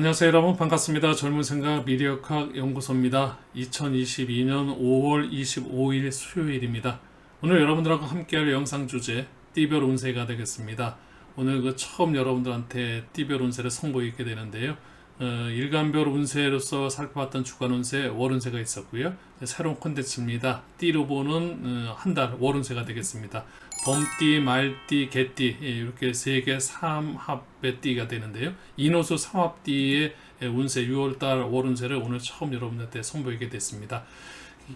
안녕하세요 여러분 반갑습니다. 젊은 생각 미래역학 연구소입니다. 2022년 5월 25일 수요일입니다. 오늘 여러분들하고 함께할 영상 주제 띠별 운세가 되겠습니다. 오늘 그 처음 여러분들한테 띠별 운세를 선보이게 되는데요. 어, 일간별 운세로서 살펴봤던 주간 운세, 월 운세가 있었고요. 새로운 콘텐츠입니다. 띠로 보는 어, 한달 월 운세가 되겠습니다. 범띠, 말띠, 개띠 예, 이렇게 세 개 삼합의 띠가 되는데요. 인호수 삼합띠의 운세 6월달 월 운세를 오늘 처음 여러분들한테 선보이게 됐습니다.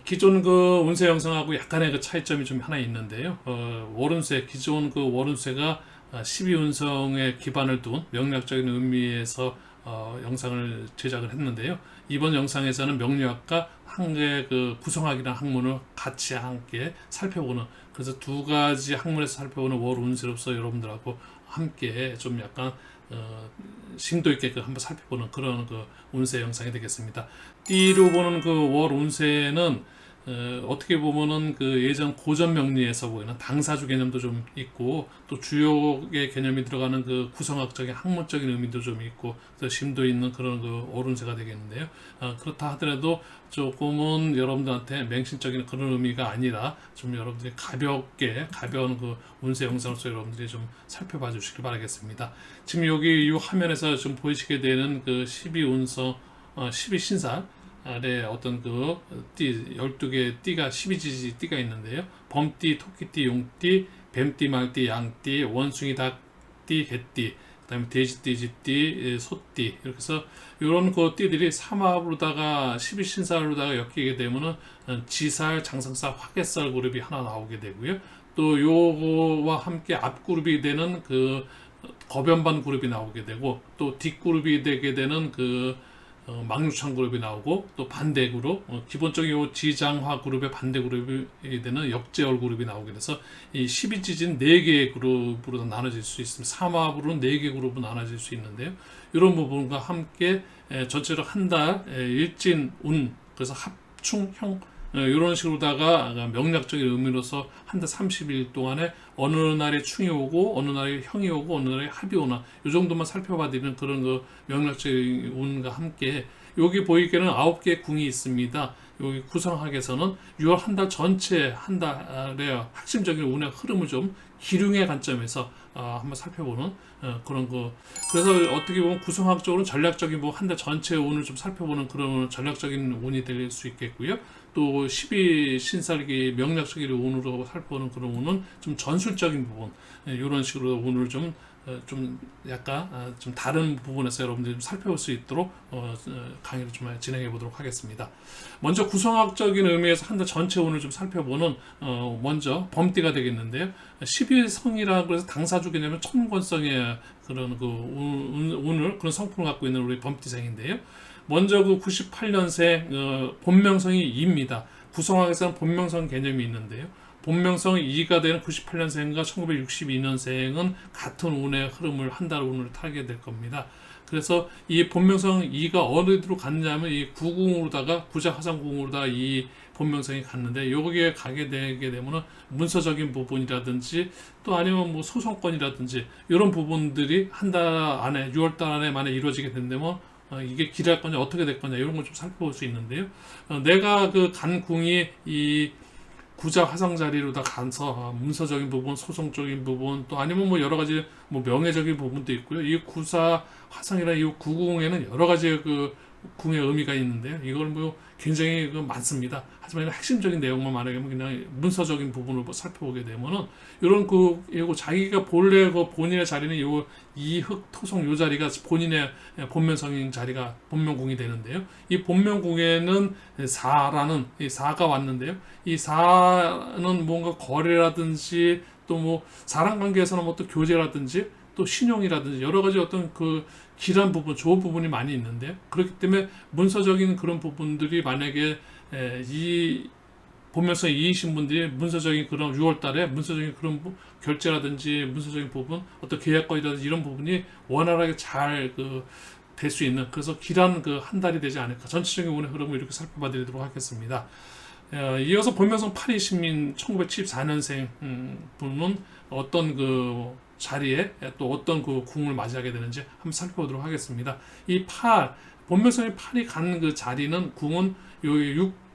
기존 그 운세 영상하고 약간의 그 차이점이 좀 하나 있는데요. 어, 월운세 기존 그 월운세가 12운성에 기반을 둔 명략적인 의미에서 어, 영상을 제작을 했는데요. 이번 영상에서는 명리학과 한계 그 구성학이라는 학문을 같이 함께 살펴보는 그래서 두 가지 학문에서 살펴보는 월 운세로서 여러분들하고 함께 좀 약간 어, 심도 있게 그 한번 살펴보는 그런 그 운세 영상이 되겠습니다. 띠로 보는 그 월 운세는 어, 어떻게 보면은 그 예전 고전 명리에서 보이는 당사주 개념도 좀 있고 또 주요의 개념이 들어가는 그 구성학적인 학문적인 의미도 좀 있고 또 심도 있는 그런 그 오른세가 되겠는데요. 어, 그렇다 하더라도 조금은 여러분들한테 맹신적인 그런 의미가 아니라 좀 여러분들이 가볍게 가벼운 그 운세 영상으로서 여러분들이 좀 살펴봐 주시길 바라겠습니다. 지금 여기 이 화면에서 좀 보이시게 되는 그 12운성 어, 12신살 아래 어떤 그 띠, 12개의 띠가 12지지 띠가 있는데요. 범띠, 토끼띠, 용띠, 뱀띠, 말띠, 양띠, 원숭이, 닭띠, 개띠, 그 다음에 돼지띠, 쥐띠, 소띠 이렇게 해서 이런 그 띠들이 삼합으로다가 12신살로다가 엮이게 되면은 지살, 장성살, 화개살 그룹이 하나 나오게 되고요. 또 요거와 함께 앞 그룹이 되는 그 거변반 그룹이 나오게 되고 또 뒷그룹이 되게 되는 그 어, 망류창 그룹이 나오고 또 반대 그룹 어, 기본적인 요 지장화 그룹의 반대 그룹이 되는 역제월 그룹이 나오게 돼서 이 12지진 4개의 그룹으로 나눠질 수 있습니다. 삼합으로 4개 그룹으로 나눠질 수 있는데요. 이런 부분과 함께 에, 전체로 한 달 일진 운 그래서 합충형 이런 식으로다가 명략적인 의미로서 한 달 30일 동안에 어느 날에 충이 오고 어느 날에 형이 오고 어느 날에 합이 오나 이 정도만 살펴봐드리는 그런 그 명략적인 운과 함께 여기 보이게는 아홉 개의 궁이 있습니다. 여기 구성학에서는 6월 한 달 전체 한 달의 핵심적인 운의 흐름을 좀 기륭의 관점에서 어, 한번 살펴보는 어, 그런 거. 그래서 어떻게 보면 구성학적으로 전략적인 뭐 한 달 전체 운을 좀 살펴보는 그런 전략적인 운이 될 수 있겠고요. 또 12 신살기 명략적인 운으로 살펴보는 그런 운은 좀 전술적인 부분 이런 식으로 운을 좀 어, 좀 약간 아, 좀 다른 부분에서 여러분들이 좀 살펴볼 수 있도록 어, 강의를 좀 진행해 보도록 하겠습니다. 먼저 구성학적인 의미에서 한 달 전체 운을 좀 살펴보는 어, 먼저 범띠가 되겠는데요. 12성이라고 해서 당사주 개념은 천권성의 그런 그 운, 운을 그런 성품을 갖고 있는 우리 범띠생인데요. 먼저 그 98년생 어, 본명성이 2입니다. 구성학에서는 본명성 개념이 있는데요. 본명성 2가 되는 98년생과 1962년생은 같은 운의 흐름을 한 달 운을 타게 될 겁니다. 그래서 이 본명성 2가 어디로 갔냐면 이 구궁으로다가 구자 화상궁으로다가 이 본명성이 갔는데 여기에 가게 되게 되면은 문서적인 부분이라든지 또 아니면 뭐 소송권이라든지 이런 부분들이 한 달 안에 6월 달 안에 만에 이루어지게 된다면 어, 이게 길할 거냐 어떻게 될 거냐 이런 걸 좀 살펴볼 수 있는데요. 어, 내가 그 간 궁이 이 구자 화상 자리로다 가서 아, 문서적인 부분, 소송적인 부분, 또 아니면 뭐 여러 가지 뭐 명예적인 부분도 있고요. 이 구사 화상이나 이 구궁에는 여러 가지 그 궁의 의미가 있는데요. 이걸 뭐 굉장히 그 많습니다. 하지만 핵심적인 내용만 말하면 그냥 문서적인 부분을 뭐 살펴보게 되면은 이런 그 이거 자기가 본래 그 본인의 자리는 요 이흑 토성 요 자리가 본인의 본면성인 자리가 본명궁이 되는데요. 이 본명궁에는 사라는 이 사가 왔는데요. 이 사는 뭔가 거래라든지 또 뭐 사람 관계에서는 뭐 또 교제라든지 또 신용이라든지 여러 가지 어떤 그 길한 부분, 좋은 부분이 많이 있는데 그렇기 때문에 문서적인 그런 부분들이 만약에 에, 이 보면서 이이신 분들이 문서적인 그런 6월달에 문서적인 그런 부, 결제라든지 문서적인 부분, 어떤 계약권이라든지 이런 부분이 원활하게 잘그 될 수 있는 그래서 길한 그 한 달이 되지 않을까 전체적인 운의 흐름을 이렇게 살펴봐드리도록 하겠습니다. 어, 이어서 본명성 파리 시민 1974년생 음, 분은 어떤 그 자리에 또 어떤 그 궁을 맞이하게 되는지 한번 살펴보도록 하겠습니다. 이 팔, 본명성의 팔이 간 그 자리는 궁은 요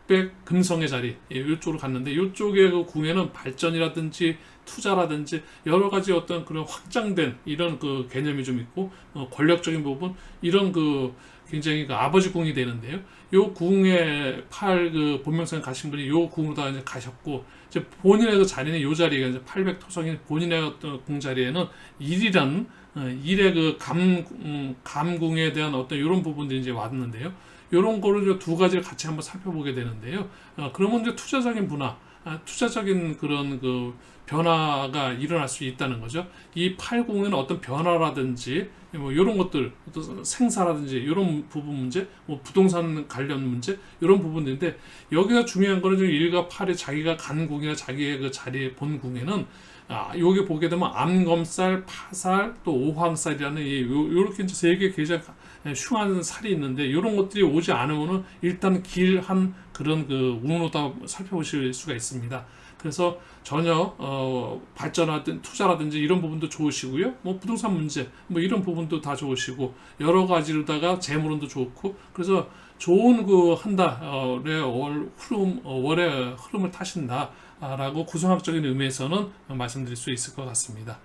600 금성의 자리 이쪽으로 갔는데 이쪽의 그 궁에는 발전이라든지 투자라든지 여러 가지 어떤 그런 확장된 이런 그 개념이 좀 있고 어, 권력적인 부분 이런 그 굉장히 그 아버지 궁이 되는데요. 요 궁에 팔 그 본명성 가신 분이 요 궁으로 다 이제 가셨고 이제 본인의 그 자리는 요 자리가 이제 800 토성인 본인의 어떤 궁 자리에는 일이라는 어, 일의 그 감, 음, 감궁에 대한 어떤 이런 부분들이 이제 왔는데요. 이런 거를 두 가지를 같이 한번 살펴보게 되는데요. 어, 그러면 이제 투자적인 분화, 아, 투자적인 그런 그 변화가 일어날 수 있다는 거죠. 이 팔공에는 어떤 변화라든지 뭐 이런 것들, 어떤 생사라든지 이런 부분 문제, 뭐 부동산 관련 문제 이런 부분인데 여기가 중요한 거는 지금 일과 팔이 자기가 간 궁이나 자기의 그 자리에 본 궁에는 아, 여기 보게 되면 암검살, 파살, 또 오황살이라는 이 요- 요렇게 이제 세개 굉장히 흉한 살이 있는데 이런 것들이 오지 않으면은 일단 길한 그런 그 운으로다 살펴보실 수가 있습니다. 그래서 전혀 어, 발전하든 투자라든지 이런 부분도 좋으시고요. 뭐 부동산 문제 뭐 이런 부분도 다 좋으시고 여러 가지로다가 재물운도 좋고 그래서 좋은 그 한 달의 월 흐름 어, 월의 흐름을 타신다라고 구성학적인 의미에서는 말씀드릴 수 있을 것 같습니다.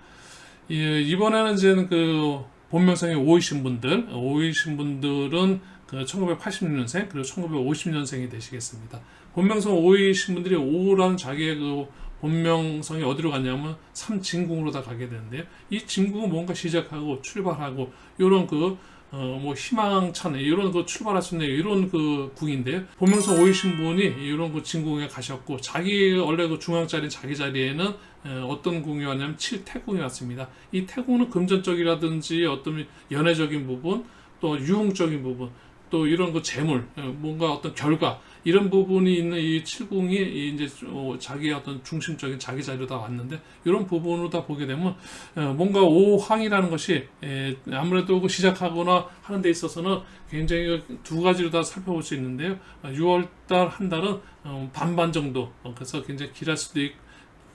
이, 이번에는 이제 그 본명성이 5이신 분들, 5이신 분들은 그 1986년생 그리고 1950년생이 되시겠습니다. 본명성 5이신 분들이 5라는 자기의 그 본명성이 어디로 갔냐면 삼진궁으로 다 가게 되는데요. 이 진궁은 뭔가 시작하고 출발하고 이런 그 어, 뭐 희망찬 이런 그 출발할 수 있는 이런 그 궁인데요. 본명성 5이신 분이 이런 그 진궁에 가셨고 자기 원래 그 중앙 자리 자기 자리에는 어, 어떤 궁이 왔냐면 7태궁이 왔습니다. 이 태궁은 금전적이라든지 어떤 연애적인 부분, 또 유흥적인 부분, 또 이런 그 재물, 어, 뭔가 어떤 결과 이런 부분이 있는 이 칠궁이 이제 어, 자기의 어떤 중심적인 자기 자리로 다 왔는데 이런 부분으로 다 보게 되면 어, 뭔가 오황이라는 것이 에, 아무래도 그 시작하거나 하는 데 있어서는 굉장히 두 가지로 다 살펴볼 수 있는데요. 6월달 한 달은 어, 반반 정도 어, 그래서 굉장히 길할 수도 있고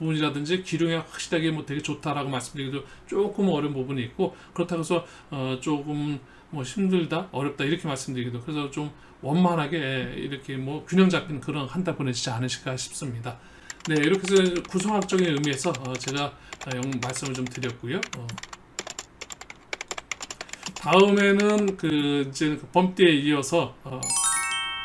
부분이라든지 기룡이 확실하게 뭐 되게 좋다라고 말씀드리기도 조금 어려운 부분이 있고 그렇다고 해서 어 조금 뭐 힘들다 어렵다 이렇게 말씀드리기도 그래서 좀 원만하게 이렇게 뭐 균형 잡힌 그런 한 달 보내시지 않으실까 싶습니다. 네 이렇게 해서 구성학적인 의미에서 어 제가 말씀을 좀 드렸고요. 어 다음에는 그 이제 그 범띠에 이어서 어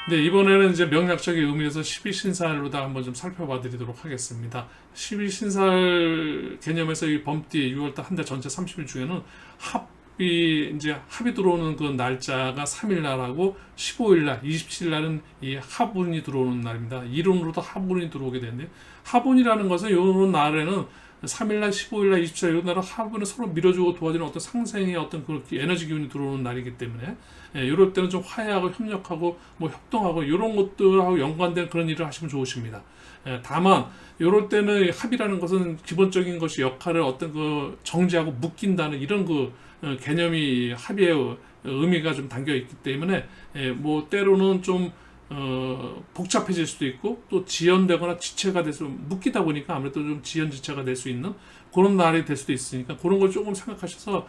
네, 이번에는 이제 명략적인 의미에서 12신살로 다 한번 좀 살펴봐 드리도록 하겠습니다. 12신살 개념에서 이 범띠 6월달 한 달 전체 30일 중에는 합이 이제 합이 들어오는 그 날짜가 3일 날하고 15일 날, 27일 날은 이 합운이 들어오는 날입니다. 이론으로도 합운이 들어오게 되는데 합운이라는 것은 이런 날에는 3일날, 15일날, 27일 이런 날은 합운을 서로 밀어주고 도와주는 어떤 상생의 어떤 그 에너지 기운이 들어오는 날이기 때문에 예, 이럴 때는 좀 화해하고 협력하고 뭐 협동하고 이런 것들하고 연관된 그런 일을 하시면 좋으십니다. 예, 다만 이럴 때는 합이라는 것은 기본적인 것이 역할을 어떤 그 정지하고 묶인다는 이런 그 어, 개념이 합의의 어, 의미가 좀 담겨 있기 때문에 예, 뭐 때로는 좀 어, 복잡해질 수도 있고 또 지연되거나 지체가 돼서 묶이다 보니까 아무래도 좀 지연 지체가 될 수 있는 그런 날이 될 수도 있으니까 그런 걸 조금 생각하셔서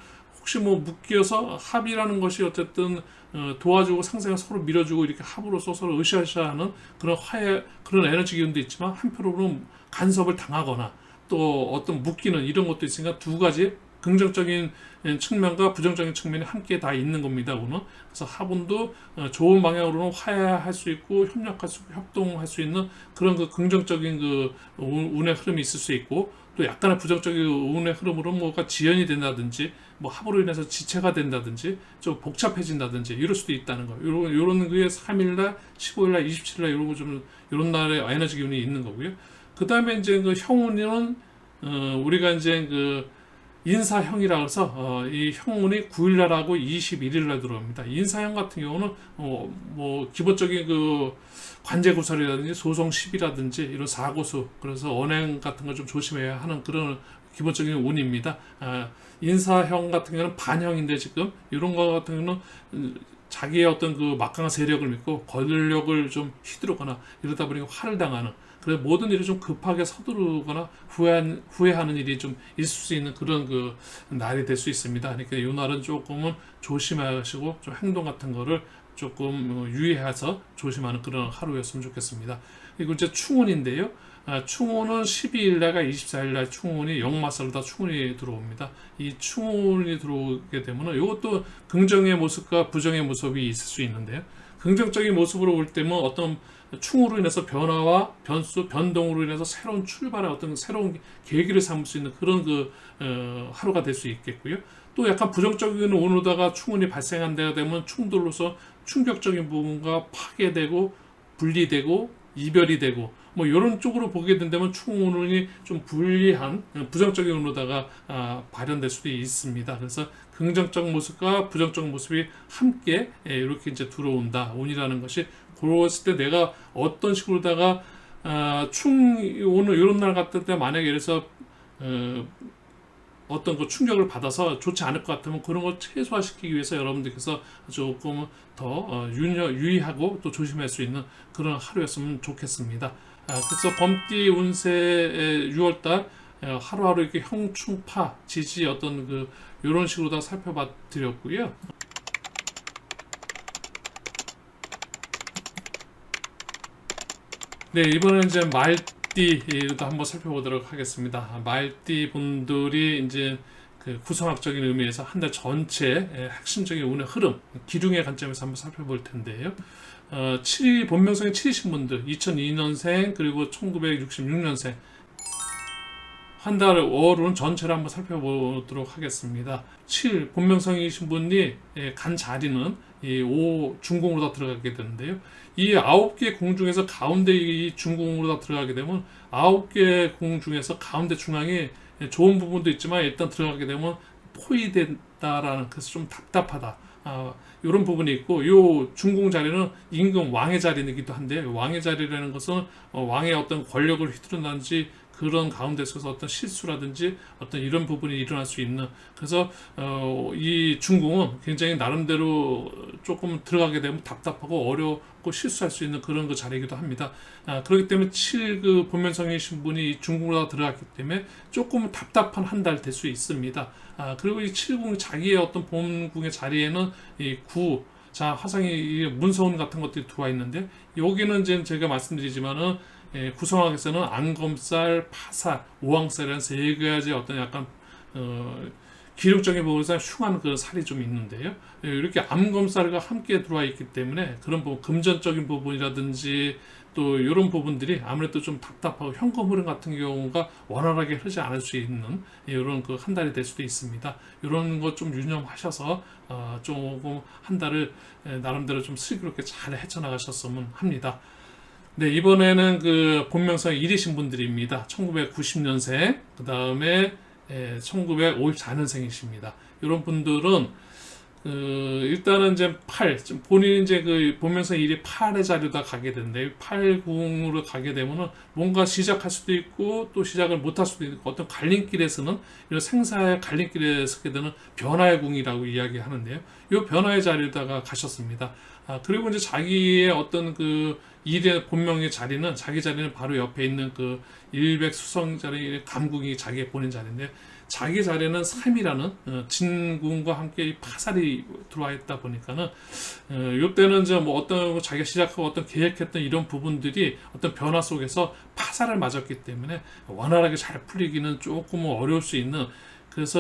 혹시 뭐 묶여서 합이라는 것이 어쨌든 어, 도와주고 상생을 서로 밀어주고 이렇게 합으로서 서로 으쌰으쌰하는 그런 화해 그런 에너지 기운도 있지만 한편으로는 간섭을 당하거나 또 어떤 묶이는 이런 것도 있으니까 두 가지 긍정적인 측면과 부정적인 측면이 함께 다 있는 겁니다. 오늘 그래서 화분도 어, 좋은 방향으로는 화해할 수 있고 협력할 수 협동할 수 있는 그런 그 긍정적인 그 운- 운의 흐름이 있을 수 있고 또 약간의 부정적인 운의 흐름으로 뭐가 지연이 된다든지 뭐 합으로 인해서 지체가 된다든지 좀 복잡해진다든지 이럴 수도 있다는 거예요. 요런 요런 그게 3일날, 15일날, 27일날 이런 거좀 이런 날에 에너지 기운이 있는 거고요. 그 다음에 이제 그 형운은 어, 우리가 이제 그 인사형이라 해서 어, 이 형운이 9일날하고 21일날 들어옵니다. 인사형 같은 경우는 어, 뭐 기본적인 그 관제 구설이라든지 소송 시비라든지 이런 사고수 그래서 언행 같은 걸 좀 조심해야 하는 그런 기본적인 운입니다. 아, 인사형 같은 경우는 반형인데 지금 이런 거 같은 경우는 음, 자기의 어떤 그 막강한 세력을 믿고 권력을 좀 휘두르거나 이러다 보니까 화를 당하는 그래서 모든 일이 좀 급하게 서두르거나 후회한, 후회하는 일이 좀 있을 수 있는 그런 그 날이 될 수 있습니다. 그러니까 이 날은 조금은 조심하시고 좀 행동 같은 거를 조금 어, 유의해서 조심하는 그런 하루였으면 좋겠습니다. 그리고 이제 충운인데요. 아, 충운은 12일날과 24일날 충운이 역마살로다 충운이 들어옵니다. 이 충운이 들어오게 되면 이것도 긍정의 모습과 부정의 모습이 있을 수 있는데요. 긍정적인 모습으로 올 때면 어떤 충으로 인해서 변화와 변수, 변동으로 인해서 새로운 출발의 어떤 새로운 계기를 삼을 수 있는 그런 그 어, 하루가 될 수 있겠고요. 또 약간 부정적인 온도다가 충운이 발생한다가 되면 충돌로서 충격적인 부분과 파괴되고 분리되고 이별이 되고 뭐 이런 쪽으로 보게 된다면 충운이 좀 불리한 어, 부정적인 운으로다가 아, 발현될 수도 있습니다. 그래서 긍정적 모습과 부정적 모습이 함께 예, 이렇게 이제 들어온다. 운이라는 것이 그랬을 때 내가 어떤 식으로다가 아, 충 오늘 이런 날 같을 때 만약에 이래서 어, 어떤 그 충격을 받아서 좋지 않을 것 같으면 그런 걸 최소화시키기 위해서 여러분들께서 조금 더 어, 유의하고 또 조심할 수 있는 그런 하루였으면 좋겠습니다. 아, 그래서 범띠 운세의 6월달 어, 하루하루 이렇게 형충파 지지 어떤 그 이런 식으로 다 살펴봐 드렸고요. 네 이번엔 이제 말 띠도 한번 살펴보도록 하겠습니다. 아, 말띠 분들이 이제 그 구성학적인 의미에서 한 달 전체 핵심적인 운의 흐름, 기둥의 관점에서 한번 살펴볼 텐데요. 어, 7일 본명성이 7이신 분들, 2002년생 그리고 1966년생 한 달 월운 전체를 한번 살펴보도록 하겠습니다. 7 본명성이신 분이 예, 간 자리는 이 5 중공으로 다 들어가게 되는데요. 이 9개 공 중에서 가운데 이 중공으로 다 들어가게 되면 9개 공 중에서 가운데 중앙에 좋은 부분도 있지만 일단 들어가게 되면 포위된다라는 그래서 좀 답답하다. 아, 이런 부분이 있고 요 중공 자리는 임금 왕의 자리이기도 한데 왕의 자리라는 것은 어, 왕의 어떤 권력을 휘두른다든지 그런 가운데 있어서 어떤 실수라든지 어떤 이런 부분이 일어날 수 있는 그래서 어, 이 중공은 굉장히 나름대로 조금 들어가게 되면 답답하고 어렵고 실수할 수 있는 그런 그 자리이기도 합니다. 아, 그렇기 때문에 7그 본면성이신 분이 이 중공으로 들어갔기 때문에 조금 답답한 한 달 될 수 있습니다. 아, 그리고 이 7궁 자기의 어떤 본궁의 자리에는 이 9, 자 화상이 이 문서운 같은 것들이 들어와 있는데 여기는 이제 제가 말씀드리지만은 예, 구성학에서는 안검살, 파살, 오왕살이라는 세 가지 어떤 약간 어, 기록적인 부분에서 흉한 그 살이 좀 있는데요. 예, 이렇게 암검살과 함께 들어와 있기 때문에 그런 부분, 금전적인 부분이라든지 또 이런 부분들이 아무래도 좀 답답하고 현금 흐름 같은 경우가 원활하게 흐르지 않을 수 있는 이런 그 한 달이 될 수도 있습니다. 이런 것 좀 유념하셔서 어, 조금 한 달을 예, 나름대로 좀 슬기롭게 잘 헤쳐나가셨으면 합니다. 네, 이번에는 그 본명성 1위신 분들입니다. 1990년생, 그 다음에 1954년생이십니다. 이런 분들은 그 일단은 이제 8, 본인 이제 그 본명성 1위 8의 자리다 가게 되는데 8궁으로 가게 되면은 뭔가 시작할 수도 있고 또 시작을 못할 수도 있고 어떤 갈림길에서는 이런 생사의 갈림길에 서게 되는 변화의 궁이라고 이야기하는데요. 이 변화의 자리에다가 가셨습니다. 아, 그리고 이제 자기의 어떤 그 일의 본명의 자리는 자기 자리는 바로 옆에 있는 그 일백 수성 자리 감궁이 자기의 본인 자리인데 자기 자리는 3이라는 어, 진궁과 함께 파살이 들어와 있다 보니까는 어, 이때는 이제 뭐 어떤 자기가 시작하고 어떤 계획했던 이런 부분들이 어떤 변화 속에서 파살을 맞았기 때문에 원활하게 잘 풀리기는 조금 어려울 수 있는 그래서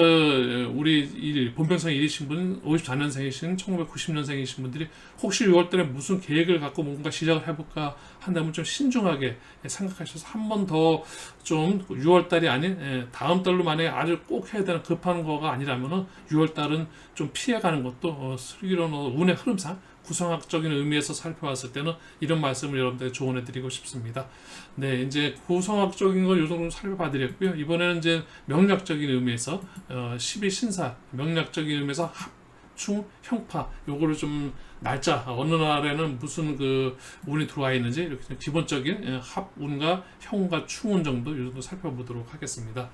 우리 이 본병성 1위신 분, 54년생이신 1990년생이신 분들이 혹시 6월달에 무슨 계획을 갖고 뭔가 시작을 해볼까 한다면 좀 신중하게 생각하셔서 한 번 더 좀 6월달이 아닌 예, 다음 달로 만약에 아주 꼭 해야 되는 급한 거가 아니라면은 6월달은 좀 피해가는 것도 어, 슬기로운 운의 흐름상 구성학적인 의미에서 살펴봤을 때는 이런 말씀을 여러분들께 조언해 드리고 싶습니다. 네, 이제 구성학적인 걸 요 정도 살펴봐 드렸고요. 이번에는 이제 명략적인 의미에서 어, 12 신사 명략적인 의미에서 합 충 형파 요거를 좀 날짜 어느 날에는 무슨 그 운이 들어와 있는지 이렇게 기본적인 예, 합운과 형과 충운 정도 요 정도 살펴보도록 하겠습니다.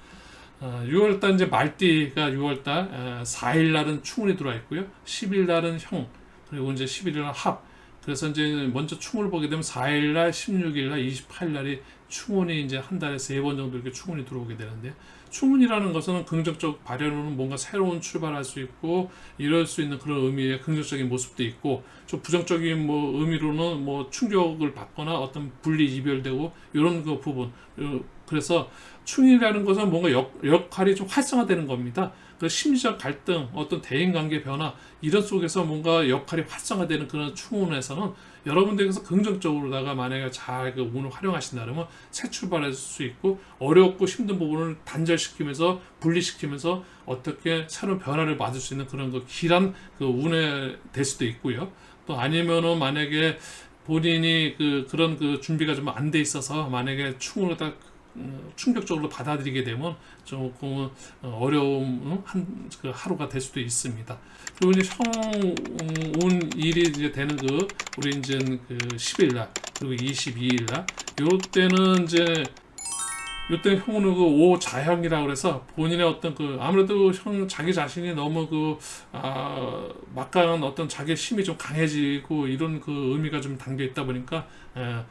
어, 6월달 이제 말띠가 6월달 어, 4일 날은 충운이 들어와 있고요. 10일 날은 형, 그 그리고 이제 11일 날 합. 그래서 이제 먼저 충을 보게 되면 4일 날, 16일 날, 28일 날이 충운이 이제 한 달에 세 번 정도 이렇게 충운이 들어오게 되는데 충운이라는 것은 긍정적 발현으로는 뭔가 새로운 출발할 수 있고 이럴 수 있는 그런 의미의 긍정적인 모습도 있고 좀 부정적인 뭐 의미로는 뭐 충격을 받거나 어떤 분리 이별되고 이런 그 부분 어, 그래서 충이라는 것은 뭔가 역, 역할이 좀 활성화되는 겁니다. 그 심리적 갈등, 어떤 대인관계 변화 이런 속에서 뭔가 역할이 활성화되는 그런 충운에서는 여러분들께서 긍정적으로다가 만약에 잘 그 운을 활용하신다면 새 출발할 수 있고 어렵고 힘든 부분을 단절시키면서 분리시키면서 어떻게 새로운 변화를 맞을 수 있는 그런 그 길한 그 운에 될 수도 있고요. 또 아니면은 만약에 본인이 그 그런 그 준비가 좀 안 돼 있어서 만약에 충으로 딱 음, 충격적으로 받아들이게 되면 조금 어, 어려운 한그 하루가 될 수도 있습니다. 그리고 이제 형운 일이 이제 되는 그 우리 이제 그 10일 날 그리고 22일 날 요때는 이제 요때 형은 그 오 자형이라 그래서 본인의 어떤 그 아무래도 형 자기 자신이 너무 그 아 막강한 어떤 자기 힘이 좀 강해지고 이런 그 의미가 좀 담겨 있다 보니까 에,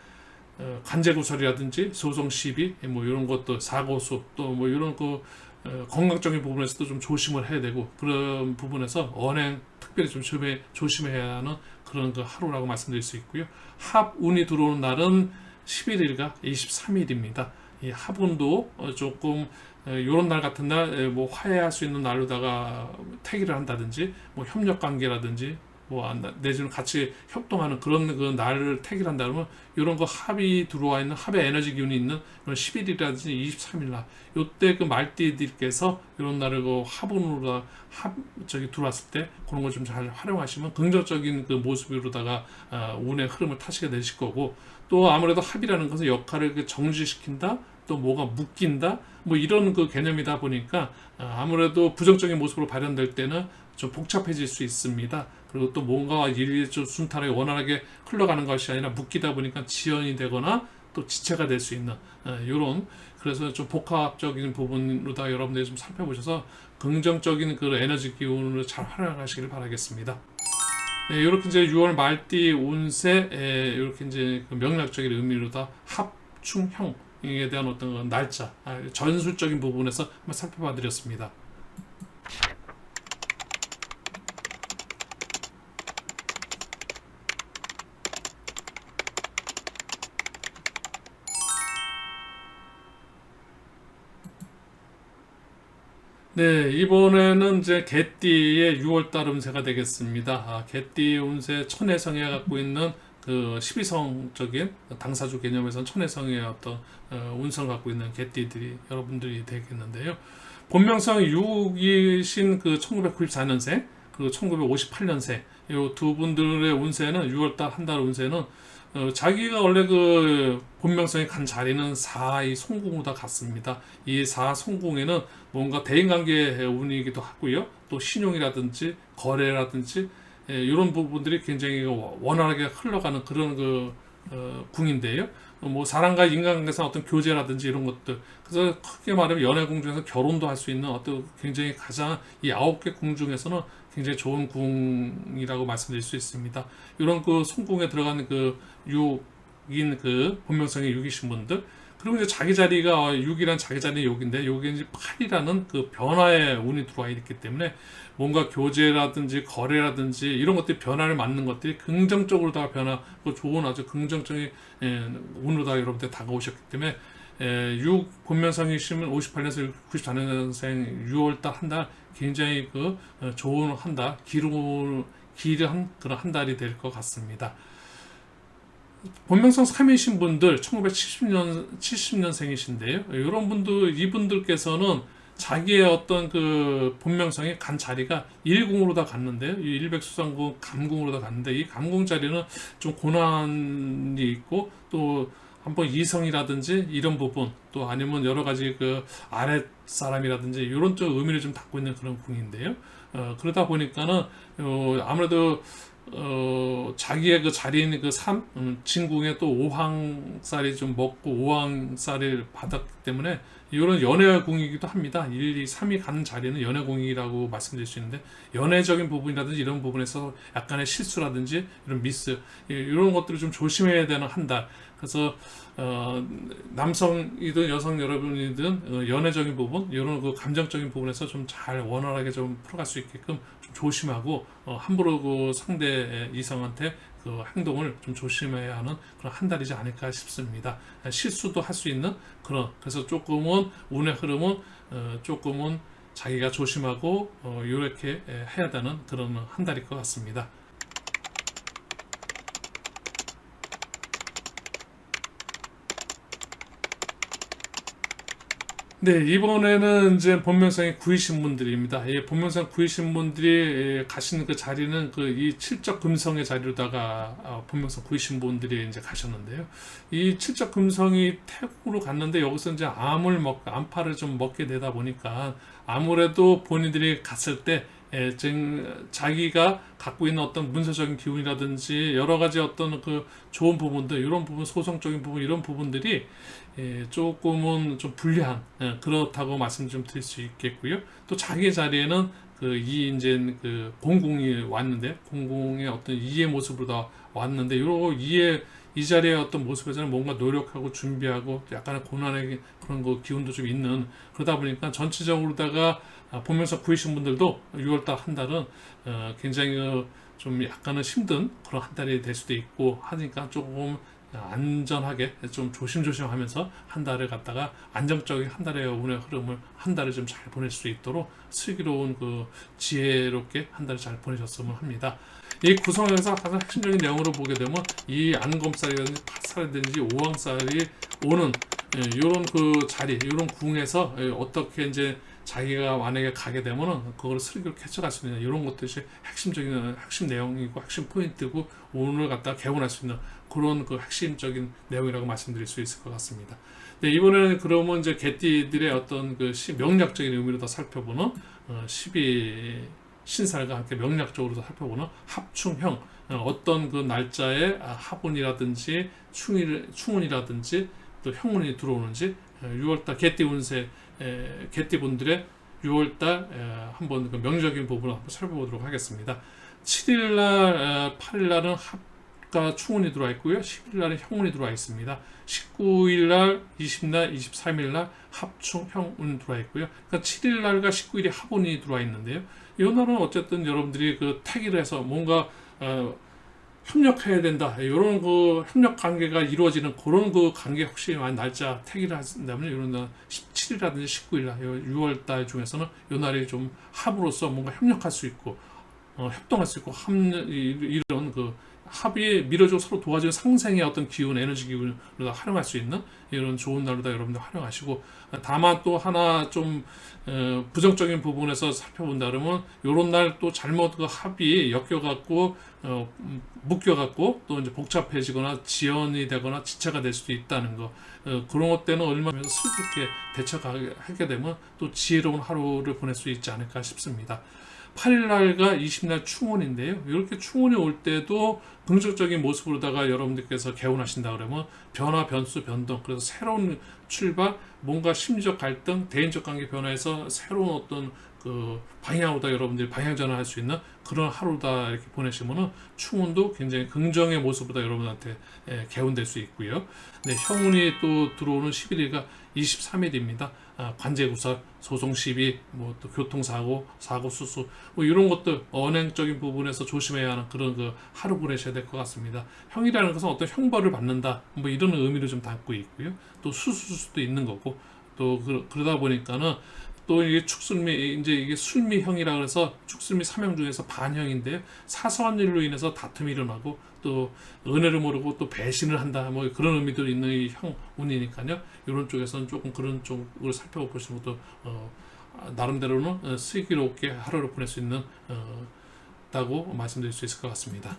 어, 관제구설이라든지 소송 시비 뭐 이런 것도 사고수 또 뭐 이런 그 어, 건강적인 부분에서도 좀 조심을 해야 되고 그런 부분에서 언행 특별히 좀 조심해, 조심해야 하는 그런 그 하루라고 말씀드릴 수 있고요. 합운이 들어오는 날은 11일과 23일입니다. 이 합운도 어, 조금 이런 날 같은 날 뭐 화해할 수 있는 날로다가 태기를 한다든지 뭐 협력 관계라든지 뭐 안- 내지는 같이 협동하는 그런 그 날을 택일한다 그러면 이런 거 합이 들어와 있는 합의 에너지 기운이 있는 그런 10일이라든지 23일 날 요때 그 말띠들께서 이런 날을 그 합운으로 합 저기 들어왔을 때 그런 거좀잘 활용하시면 긍정적인 그 모습으로다가 아, 운의 흐름을 타시게 되실 거고 또 아무래도 합이라는 것은 역할을 그 정지시킨다 또 뭐가 묶인다 뭐 이런 그 개념이다 보니까 아, 아무래도 부정적인 모습으로 발현될 때는 좀 복잡해질 수 있습니다. 그리고 또 뭔가 일이 좀 순탄하게 원활하게 흘러가는 것이 아니라 묶이다 보니까 지연이 되거나 또 지체가 될 수 있는 이런 그래서 좀 복합적인 부분으로 다 여러분들이 좀 살펴보셔서 긍정적인 그 에너지 기운을 잘 활용하시길 바라겠습니다. 네, 이렇게 이제 6월 말띠 운세 에, 이렇게 이제 그 명략적인 의미로 다 합충형에 대한 어떤 그 날짜 아, 전술적인 부분에서 한번 살펴봐 드렸습니다. 네, 이번에는 이제 개띠의 6월달 운세가 되겠습니다. 아, 개띠 운세 천혜성에 갖고 있는 그 12성적인 당사주 개념에서는 천혜성의 어떤 어, 운성을 갖고 있는 개띠들이 여러분들이 되겠는데요. 본명성 6이신 그 1994년생, 그리고 1958년생, 이 두 분들의 운세는 6월달 한 달 운세는 어, 자기가 원래 그 본명성이 간 자리는 4의 송궁보다 같습니다. 이4 송궁에는 뭔가 대인관계 운이기도 하고요. 또 신용이라든지 거래라든지 예, 이런 부분들이 굉장히 원활하게 흘러가는 그런 그 어, 궁인데요. 어, 뭐 사람과 인간관계상 어떤 교제라든지 이런 것들 그래서 크게 말하면 연애궁 중에서 결혼도 할 수 있는 어떤 굉장히 가장 이 아홉 개 궁 중에서는 굉장히 좋은 궁이라고 말씀드릴 수 있습니다. 이런 그 송궁에 들어가는 그 육인 그 본명성의 육이신 분들 그리고 이제 자기 자리가 6이란 자기 자리 욕인데 여기 이제 8이라는 그 변화의 운이 들어와 있기 때문에 뭔가 교제라든지 거래라든지 이런 것들이 변화를 맞는 것들이 긍정적으로 다 변화고 좋은 아주 긍정적인 예, 운으로 다 여러분들 다가오셨기 때문에 예, 6 본면성이시면 58년생 94년생 6월달 한 달 굉장히 그 어, 좋은 한 달 기루 길한 그런 한 달이 될 것 같습니다. 본명성 3이신 분들 1970년 70년생이신데요. 이런 분들 이분들께서는 자기의 어떤 그 본명성이 간 자리가 일궁으로 다 갔는데요. 이 일백수상궁 감궁으로 다 갔는데 이 감궁 자리는 좀 고난이 있고 또 한번 이성이라든지 이런 부분 또 아니면 여러 가지 그 아랫 사람이라든지 이런 쪽 의미를 좀 담고 있는 그런 궁인데요. 어, 그러다 보니까는 어, 아무래도 어, 자기의 그 자리에 있는 그 삼, 음, 진궁에 또 오황살이 좀 먹고 오황살을 받았기 때문에 이런 연애궁이기도 합니다. 1, 2, 3이 가는 자리는 연애궁이라고 말씀드릴 수 있는데 연애적인 부분이라든지 이런 부분에서 약간의 실수라든지 이런 미스 예, 이런 것들을 좀 조심해야 되는 한 달. 그래서 어, 남성이든 여성 여러분이든 어, 연애적인 부분 이런 그 감정적인 부분에서 좀 잘 원활하게 좀 풀어갈 수 있게끔 좀 조심하고 어, 함부로 그 상대 이성한테 그 행동을 좀 조심해야 하는 그런 한 달이지 않을까 싶습니다. 실수도 할 수 있는 그런 그래서 조금은 운의 흐름은 어, 조금은 자기가 조심하고 어, 이렇게 해야 되는 그런 한 달일 것 같습니다. 네, 이번에는 이제 본명상이 구이신 분들입니다. 예, 본명상 구이신 분들이 예, 가시는 그 자리는 그 이 칠적 금성의 자리로다가 어, 본명상 구이신 분들이 이제 가셨는데요. 이 칠적 금성이 태국으로 갔는데 여기서 이제 암을 먹, 암파를 좀 먹게 되다 보니까 아무래도 본인들이 갔을 때 예, 즉 자기가 갖고 있는 어떤 문서적인 기운이라든지 여러 가지 어떤 그 좋은 부분들 이런 부분 소성적인 부분 이런 부분들이 예, 조금은 좀 불리한 예, 그렇다고 말씀 좀 드릴 수 있겠고요. 또 자기 자리에는 그이 이제 그 공공이 왔는데 공공의 어떤 이의 모습으로 다 왔는데 요 이의 이 자리의 어떤 모습에서는 뭔가 노력하고 준비하고 약간의 고난의 그런 거 기운도 좀 있는 그러다 보니까 전체적으로다가 아, 보면서 구이신 분들도 6월달 한 달은 어, 굉장히 어, 좀 약간은 힘든 그런 한 달이 될 수도 있고 하니까 조금 안전하게 좀 조심조심 하면서 한 달을 갖다가 안정적인 한 달의 운의 흐름을 한 달을 좀 잘 보낼 수 있도록 슬기로운 그 지혜롭게 한 달을 잘 보내셨으면 합니다. 이 구성에서 가장 핵심적인 내용으로 보게 되면 이 안검살이라든지 팥살이든지 오왕살이 오는 이런 예, 그 자리, 이런 궁에서 예, 어떻게 이제 자기가 만약에 가게 되면은 그걸 슬기로 캐쳐갈 수 있는 이런 것들이 핵심적인 핵심 내용이고 핵심 포인트고 오늘 갖다 개원할 수 있는 그런 그 핵심적인 내용이라고 말씀드릴 수 있을 것 같습니다. 네, 이번에는 그러면 이제 개띠들의 어떤 그 명략적인 의미로 더 살펴보는 어, 12 신살과 함께 명략적으로 도 살펴보는 합충형 어, 어떤 그 날짜에 아, 합운이라든지 충일, 충운이라든지 또 형운이 들어오는지 6월달 어, 개띠 운세 개띠 분들의 6월달 한번 그 명적인 부분을 한번 살펴보도록 하겠습니다. 7일날, 8일날은 합 과 충운이 들어와 있고요. 10일날은 형운이 들어와 있습니다. 19일 날, 20날, 23일 날 합충 형운 들어와 있고요. 그러니까 7일 날과 19일이 합운이 들어와 있는데요. 이 날은 어쨌든 여러분들이 그 택일 해서 뭔가 어, 협력해야 된다. 이런 그 협력 관계가 이루어지는 그런 그 관계 혹시 만 날짜 택일을 한다면 이런 날 17일이라든지 19일 날 6월 달 중에서는 이 날이 좀 합으로서 뭔가 협력할 수 있고 어, 협동할 수 있고 합 이런 그 합이 밀어주고 서로 도와주는 상생의 어떤 기운, 에너지 기운을 활용할 수 있는 이런 좋은 날로다 여러분들 활용하시고 다만 또 하나 좀 어, 부정적인 부분에서 살펴본다 그러면 요런 날 또 잘못 그 합이 엮여갖고 어, 묶여갖고 또 이제 복잡해지거나 지연이 되거나 지체가 될 수도 있다는 거 어, 그런 것 때는 얼마나 슬프게 대처하게 되면 또 지혜로운 하루를 보낼 수 있지 않을까 싶습니다. 8일날과 20날 충원인데요. 이렇게 충원이 올 때도 긍정적인 모습으로다가 여러분들께서 개운하신다 그러면 변화, 변수, 변동, 그래서 새로운 출발, 뭔가 심리적 갈등, 대인적 관계 변화에서 새로운 어떤 그 방향으로다 여러분들이 방향 전환할 수 있는 그런 하루다 이렇게 보내시면은 충운도 굉장히 긍정의 모습보다 여러분한테 예, 개운될 수 있고요. 네, 형운이 또 들어오는 11일과 23일입니다. 아, 관제 구설, 소송 시비, 뭐 또 교통사고, 사고 수수, 뭐 이런 것들 언행적인 부분에서 조심해야 하는 그런 그 하루 보내셔야 될 것 같습니다. 형이라는 것은 어떤 형벌을 받는다, 뭐 이런 의미를 좀 담고 있고요. 또 수수수도 있는 거고, 또 그, 그러다 보니까는 또 이게 축술미 이제 이게 술미형이라 그래서 축술미 삼형 중에서 반형인데요. 사소한 일로 인해서 다툼이 일어나고 또 은혜를 모르고 또 배신을 한다 뭐 그런 의미도 있는 이 형운이니까요. 이런 쪽에서는 조금 그런 쪽을 살펴보시는 것도 어, 나름대로는 어, 슬기롭게 하루를 보낼 수 있는 어, 다고 말씀드릴 수 있을 것 같습니다.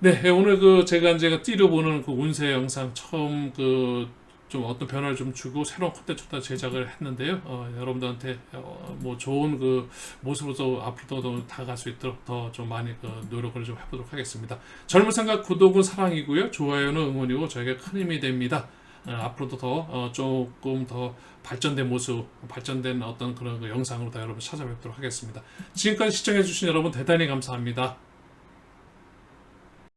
네, 오늘 그 제가 이제 띠려 보는 그 운세 영상 처음 그 좀 어떤 변화를 좀 주고 새로운 콘텐츠도 제작을 했는데요. 어, 여러분들한테 어, 뭐 좋은 그 모습으로 앞으로도 더 다가갈 수 있도록 더 좀 많이 그 노력을 좀 해보도록 하겠습니다. 젊은 생각 구독은 사랑이고요. 좋아요는 응원이고 저에게 큰 힘이 됩니다. 어, 앞으로도 더 어, 조금 더 발전된 모습, 발전된 어떤 그런 그 영상으로 다 여러분 찾아뵙도록 하겠습니다. 지금까지 시청해주신 여러분 대단히 감사합니다.